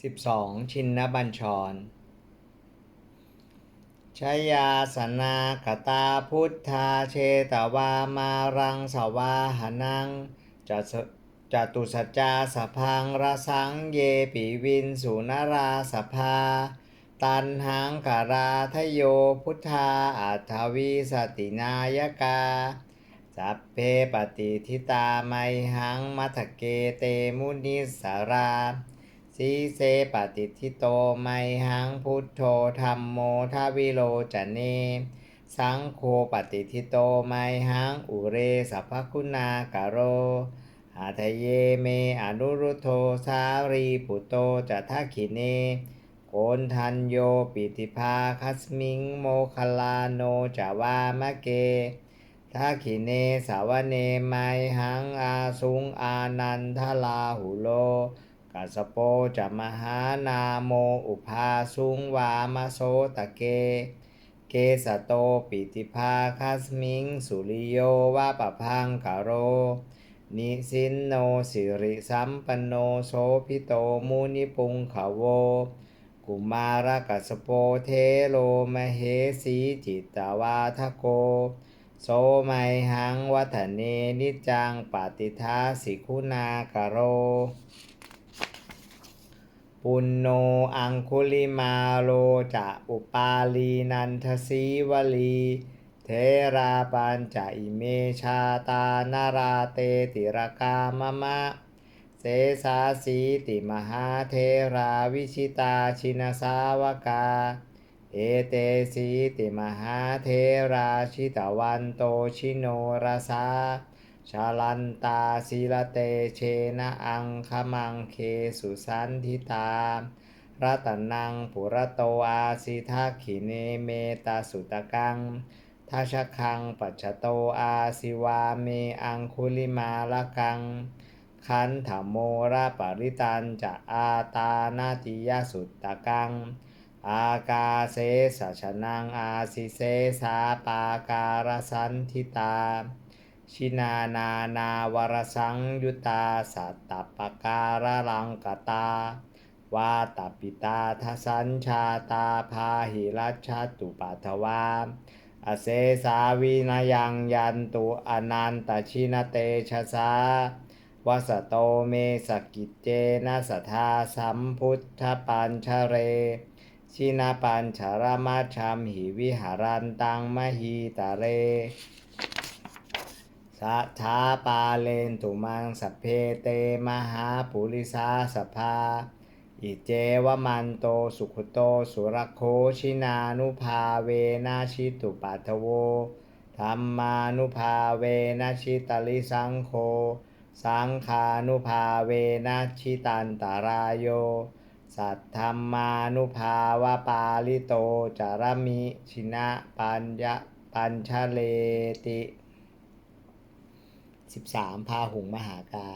12. ชินนบัญชรชยาสนากตาพุทธาเชตวามารังสวาหนังจจตุสัจจาสพังรสังเยปิวินสุนราสภา ตันหังการาทโยพุทธาอัทวิสตินายกาสัพเพปฏิทิตาไมหังมัทเกเตมุนิสารา สีเสปฏิทิโตไมหังพุทโธธรรมโมทวิโลจเน สังโฆปฏิทิโตไมหังอุเรสัพคุณากโรอาทะเยเมอนุรุโทสารีปุโตจัทาขิเนโกนทันโยปิติภาคัสมิงโมคลลาโนจาวามะเกทักขิเนสาวเนไมหังอาสุงอานันทลาหุโล กัสโปจะมหานาโมอุภาสุงวามโสตะเก เกสโตปิติภาคัสมิง สุริโยวาปพังกโร นิสินโนสิริสัมปันโนโสพิโตมุนิปุงขโว กุมารกัสโปเทโลมเหสีจิตตวาทโก โสไมหังวัฒเนนิจังปฏิทาสิคุณากโร ปุณโนอังคุลิมาโลจะอุปาลีนันทสีวลี เทราปัญจะอิเมชาตานาราเตติรกามมะ เสสาสีติมหาเทราวิชิตาชินสาวกา เอเตสีติมหาเทราชิตวันโตชิโนราสา ชาลันตาศิลเตเชนะอังคมังเคสุสันทิตารัตนังปุระโตอาสิทักขิเนเมตาสุตกังทัชคังปัจจโตอาสิวาเมอังคุลิมาลกัง คันถโมระปริตันจะอาตานาติยสุตตะกัง อากาเสสชนังอาสิเสสาปาการสันทิตา ชินานานาวรสังยุตาสัตตปการะรังกตาวาตปิตาทสัญชาตาพาหิรัชตุปัทวาอเสสาวินายังยันตุอนันตชินเตชะสาวสโตเมสกิจเจนะสทธาสัมพุทธปัญชเร ชินาปัญชรมาชัมหิวิหารันตังมหีตะเร สัทธาปาเลนตุมังสพเพเตมหาปุริสาสภา อิเจวมันโตสุขโตสุรโคชินานุภาเวนาชิตุปัทโวธรรมานุภาเวนะชิตลิสังโฆสังขานุภาเวนะชิตันตารายโย สัทธรรมานุภาวปาลิโตจารมิชินะปัญญปัญชเลติ 13. พาหุงมหากา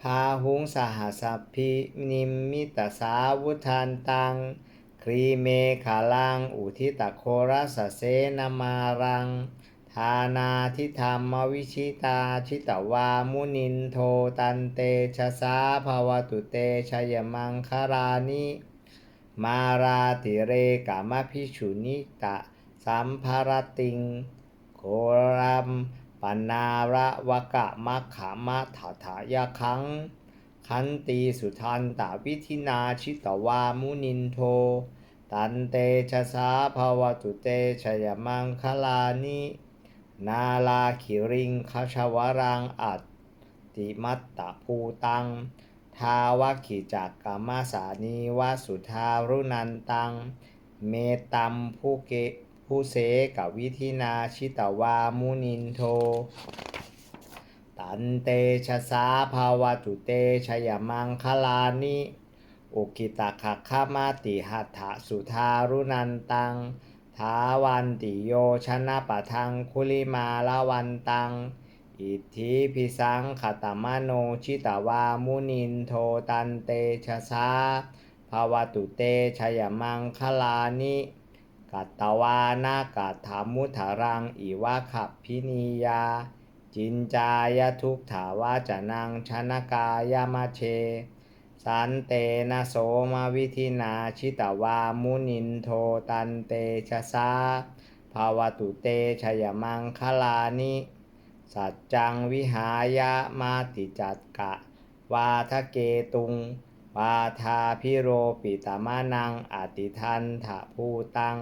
พาหุงสหัสสพพินิมมิตสาวุทันตัง ครีเมขาลัง อุทิตโครัสเสนามารัง ทานาทิธรรมวิชิตาชิตวามุนินโทตันเตชะสาภาวตุเตชยมังคารานิมาราติเรกามพิชุนิตะ สัมภารติง โครัม ปนาระวะกะมะขามะถาถายะคัง คันตีสุทันตาวิธินาชิตวามุนินโท ตันเตชะสาภาวตุเตชยมังคลานินาลาขิริงคชวรังอัตติมัตตภูตัง ทาวขิจักกามาสานีวาสุทารุนันตัง เมตัมผู้เก ผู้เสกับวิธินาชิตวามุนินโท ตันเตชะสาภาวตุเตชยมังคลานิอุกิตาคัคขมาติหัตถสุทารุนันตัง ทาวันติโยชนะปะทังคุลิมาลาวันตัง อิทธิพิสังขตมโนชิตวามุนินโทตันเตชะสาภาวตุเตชยมังคลานิ กัตตวานากัตถามุทารังอิวะขับพินียา จินจายทุกถาวาจนังชนกายามาเช สันเตนะโสมาวิธินาชิตวามุนินโทตันเตชะสาภาวตุเตชยมังคลานิสัจจังวิหายะมาติจัตกะ วาทะเกตุง วาทาพิโรปิตมานังอติทันถะภูตัง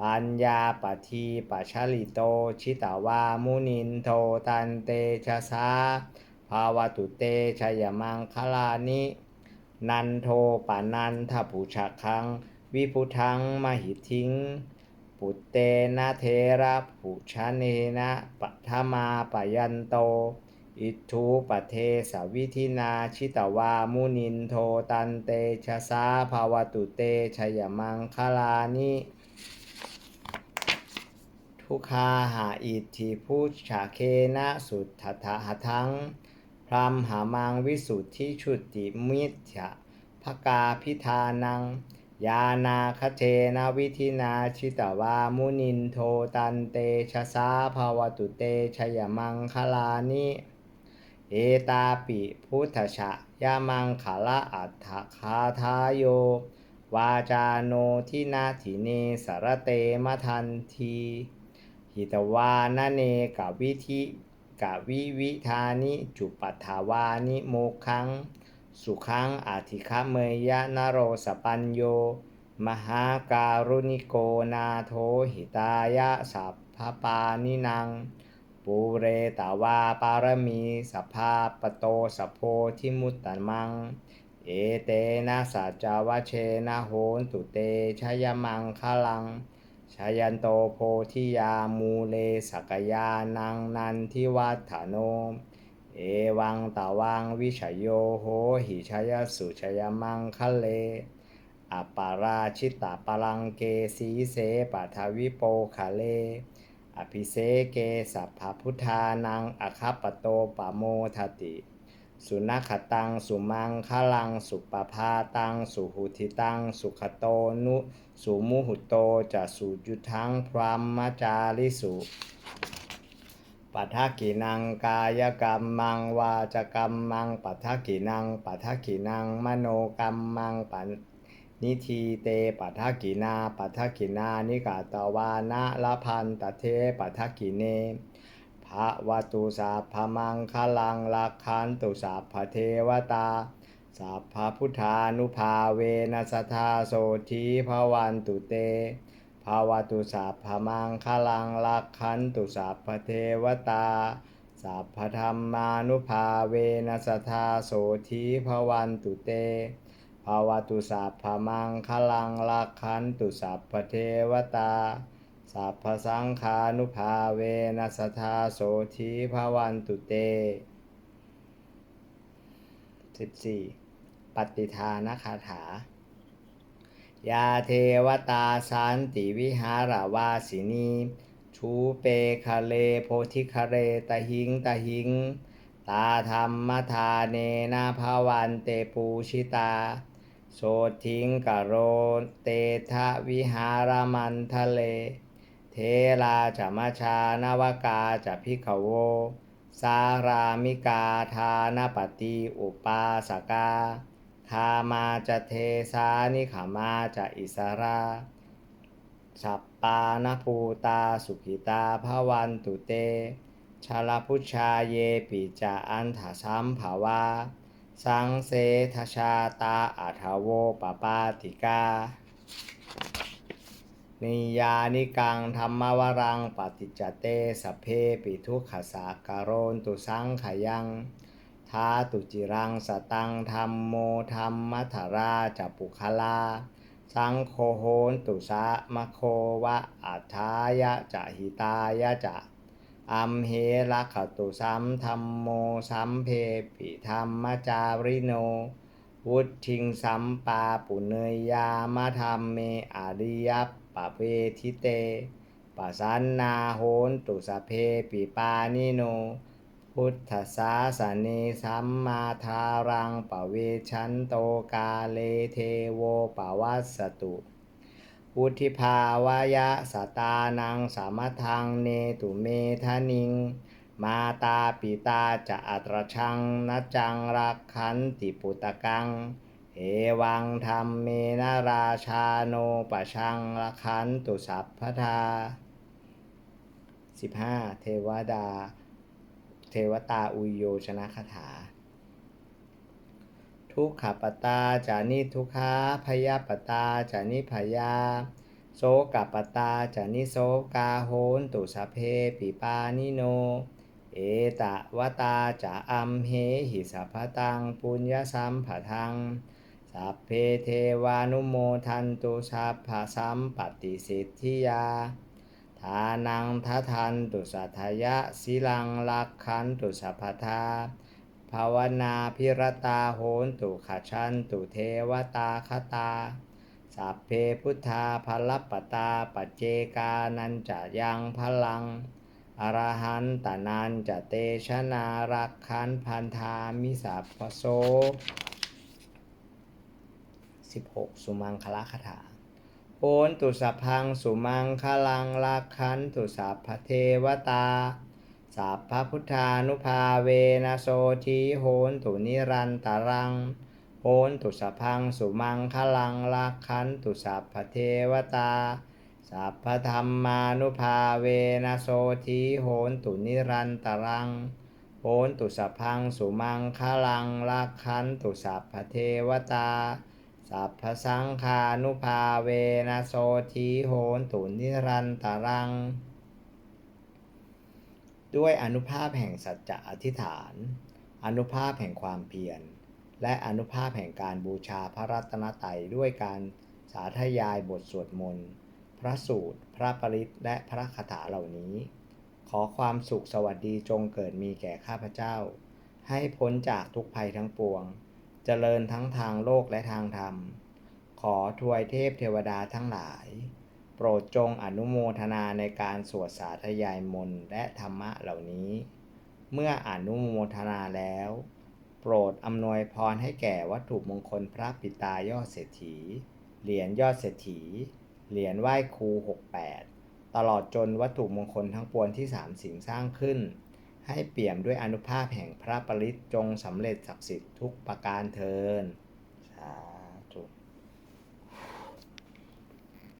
ปัญญาปทีปัชลิโต ชิตาวามุนินโทตันเตชะสาภาวตุเตชยมังคลานิ นันโทปานันทปุชะคัง วิพุทังมหิทิง ปุเตนะเทระปุชะเนนะปัทมาปยันโต อิทุปเทสวิธินาชิตวามุนินโทตันเตชะสาภาวตุเตชยมังคลานิทุคาหาอิทธิพุชาเคนะสุทธะหทัง พรัมหามังวิสุทธิชุติมิจะภกาพิธานัง ยานาคเทนะวิธินาชิตวามุนินโทตันเตชะสาภาวตุเตชยมังคลานิ เอตาปิพุทธชะยามังคละอัฏฐคาทายโยวาจาโนทินาถิเนสารเตมทันทีหิตวานาเนกวิธิกวิวิธานิจุปัฏฐาวานิโมคัง สุขังอาทิคเมยะนโรสปัญโย มหาการุณิโกนาโทหิตายะสัพพปานินัง ปูเรตาวาปารมีสภาปโตสโพทิมุตตมัง เอเตนะสัจาวเชนะโหนตุเตชยมังคลังชายันโตโพธิยามูเลสกยานังนันทิวัฏฐานโน เอวังตาวังวิชยโยโหหิชยสุชยมังคะเลอปาราชิตาปลังเกสีเสปัทวิโปคะเล อภิเสเกสัพพพุทธานังอคัปปโตปโมทติ สุนัขตัง สุมังคลัง สุปภาตัง สุหุทิตัง สุขโตนุ สุมุหุโตจะสุยุทังพรหมจาริสุปัทกินังกายกรรมมังวาจกรรมมังปัทกินังปัทกินังมโนกรรมังปั นิทีเตปัทกินาปัทกินานิกาตวานะละพันตเทปัทกิเนภะวตุสัพมังคลังลักขันตุสัพเทวตาสัพพุทธานุภาเวนัสทาโสธีภวันตุเตภาวตุสัพมังคลังลักขันตุสัพเทวตาสัพพธรรมานุภาเวนัสทาโสธีภวันตุเตาวตุสัพพมังคลังลักขันตุสัพพเทวตาสัพพสังฆานุภาเวนัสทาโสธีภวันตุเต 14. ปฏิทานคาถา ยาเทวตาสันติวิหารวาสินีชูเปคะเลโพธิคะเรตหิงตหิง ตาธรรมทาเนนาภาวันเตปูชิตา โสทิงกโรเตทะวิหารมันทะเล เทราจมชานวกาจะพิขโว สารามิกาทานปฏิอุปาสกาคามาจะเทสานิขามาจะอิสราสัปปานภูตาสุขิตาภวันตุเตชาลพุชาเยปิจาอันถสัมภาวา สังเสทชาตาอัทโวปปาติกา นิยานิกังธรรมวรังปฏิจเตสเพปิทุขสาการนตุสังขยังทาตุจิรังสตังธรรมโมธรรมมัทราจปุคลา สังโฆโหนตุสะมะโควะอัฏฐายะจะหิตายะจะ อัมเหระขตุสัมธรรมโมสัมเพปิธรรมจาริโน วุทิงสัมปาปุเนยยามะธรรมเมอริยปปะเวทิเตปะสันนาโหนตุสเพปิปานิโน พุทธศาสเนสัมมาทารังปะเวชันโตกาเลเทโวปวัสสตุ พุทธิภาวายะสตานังสามัทังเนตุเมทานิง มาตาปิตาจะอัตรชังนจังรักขันติปุตตะกัง เอวังธรรมเมนาราชาโนปะชังละคันตุสัพพทา 15. เทวดา เทวตาอุโยชนะคาถา ทุกขปตาจานิทุกขาพยาปตาจานิพยา โสกปตาจานิโสกาโหนตุสพเพปิปานิโน เอตะวตาจะอัมเหหิสัพพตังปุญญสัมผทังสัพเพเทวานุโมทันตุสัพพสัมปติสิทธิยาทานังทัทันตุสัทยะสิลังลักขันตุสัพพทา ภาวนาพิรตาโหนตุขชันตุเทวตาคตา สัพเพพุทธาภลปตาปัจเจกานันจะยังพลัง อรหันตนันจะเตชะนารักขันพันธามิสัพพโส16 สุมังคละคาถาโอนตุสัพพังสุมังคลังลักขันตุสัพพเทวตา สัพพพุทธานุภาเวนะโสทีโหนตุนิรันตรัง โหนตุสัพพังสุมังคลังลักขันตุสัพพเทวตา สัพพธรรมานุภาเวนะโสทีโหนตุนิรันตรัง โหนตุสัพพังสุมังคลังลักขันตุสัพพเทวตา สัพพสังฆานุภาเวนะโสทีโหนตุนิรันตรัง ด้วยอนุภาพแห่งสัจจะอธิษฐาน อนุภาพแห่งความเพียร และอนุภาพแห่งการบูชาพระรัตนตรัยด้วยการสาธยายบทสวดมนต์ พระสูตร พระปริตและพระคาถาเหล่านี้ ขอความสุขสวัสดีจงเกิดมีแก่ข้าพเจ้า ให้พ้นจากทุกภัยทั้งปวง เจริญทั้งทางโลกและทางธรรม ขอทวยเทพเทวดาทั้งหลาย โปรดจงอนุโมทนาในการสวดสาธยายมนต์และธรรมะเหล่านี้ เมื่ออนุโมทนาแล้ว โปรดอำนวยพรให้แก่วัตถุมงคลพระปิตายอดเศรษฐี เหรียญยอดเศรษฐี เหรียญไหว้ครู 68 ตลอดจนวัตถุมงคลทั้งปวงที่สามสิ่งสร้างขึ้น ให้เปี่ยมด้วยอนุภาพแห่งพระปริตจงสำเร็จศักดิ์สิทธิ์ทุกประการเทิน